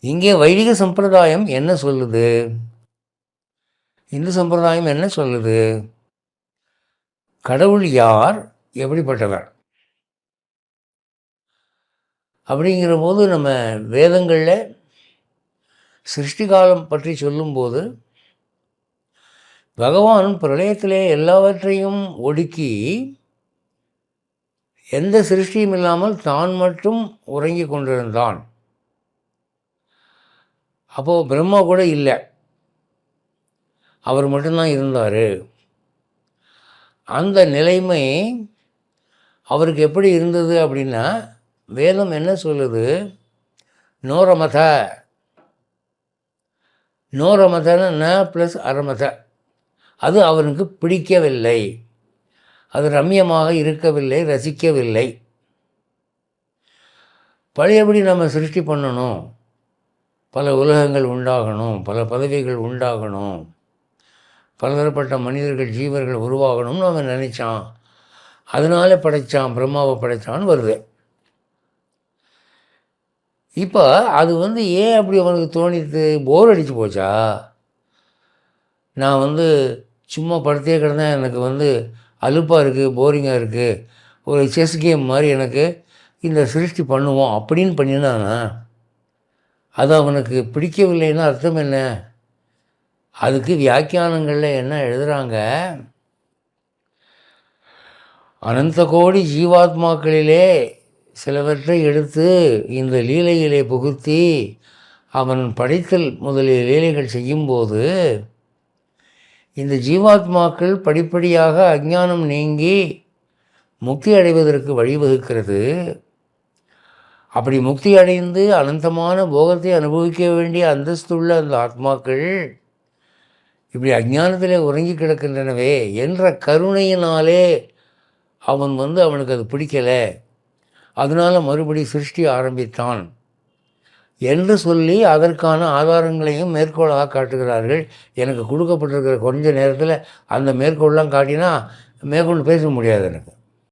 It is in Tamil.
இங்கே வைதிக சம்பிரதாயம் என்ன சொல்லுது? இந்து சம்பிரதாயம் என்ன சொல்லுது? கடவுள் யார்? எப்படிப்பட்டவர்? அப்படிங்கிற போது நம்ம வேதங்களில் சிருஷ்டி காலம் பற்றி சொல்லும்போது பகவான் பிரளயத்திலே எல்லாவற்றையும் ஒடுக்கி எந்த சிருஷ்டியும் இல்லாமல் தான் மட்டும் உறங்கி கொண்டிருந்தான். அப்போது பிரம்மா கூட இல்லை. அவர் மட்டும்தான் இருந்தார். அந்த நிலைமை அவருக்கு எப்படி இருந்தது அப்படின்னா வேதம் என்ன சொல்லுது? நோரமத. நோரமதன ந ப்ளஸ் அரமத. அது அவனுக்கு பிடிக்கவில்லை. அது ரம்யமாக இருக்கவில்லை ரசிக்கவில்லை. பழையபடி நம்ம சிருஷ்டி பண்ணணும். பல உலகங்கள் உண்டாகணும் பல பதவிகள் உண்டாகணும். பலதரப்பட்ட மனிதர்கள் ஜீவர்கள் உருவாகணும்னு அவன் நினச்சான். அதனால படைத்தான் பிரம்மாவை படைத்தான்னு வருது. இப்போ அது வந்து ஏன் அப்படி அவனுக்கு தோணித்து போர் அடித்து போச்சா? நான் வந்து சும்மா படுத்தே கிடந்தேன் எனக்கு வந்து அலுப்பாக இருக்குது போரிங்காக இருக்குது ஒரு செஸ் கேம் மாதிரி எனக்கு இந்த சிருஷ்டி பண்ணுவோம் அப்படின்னு பண்ணினானா அது அவனுக்கு பிடிக்கவில்லைன்னு அர்த்தம் என்ன? அதுக்கு வியாக்கியானங்களில் என்ன எழுதுகிறாங்க அனந்த கோடி ஜீவாத்மாக்களிலே சிலவற்றை எடுத்து இந்த லீலையிலே புகுத்தி அவன் படைத்தல் முதலிய லீலைகள் செய்யும்போது இந்த ஜீவாத்மாக்கள் படிப்படியாக அஞ்ஞானம் நீங்கி முக்தி அடைவதற்கு வழிவகுக்கிறது. அப்படி முக்தி அடைந்து அனந்தமான போகத்தை அனுபவிக்க வேண்டிய அந்தஸ்துள்ள அந்த ஆத்மாக்கள் இப்படி அஞ்ஞானத்தில் உறங்கி கிடக்கின்றனவே என்ற கருணையினாலே அவன் வந்து அவனுக்கு அது பிடிக்கலை. அதனால் மறுபடி சிருஷ்டி ஆரம்பித்தான். என்று சொல்லி அதற்கான ஆதாரங்களையும் மேற்கோளாக காட்டுகிறார்கள். எனக்கு கொடுக்கப்பட்டிருக்கிற கொஞ்ச நேரத்தில் அந்த மேற்கோள்லாம் காட்டினா மேற்கொண்டு பேச முடியாது எனக்கு.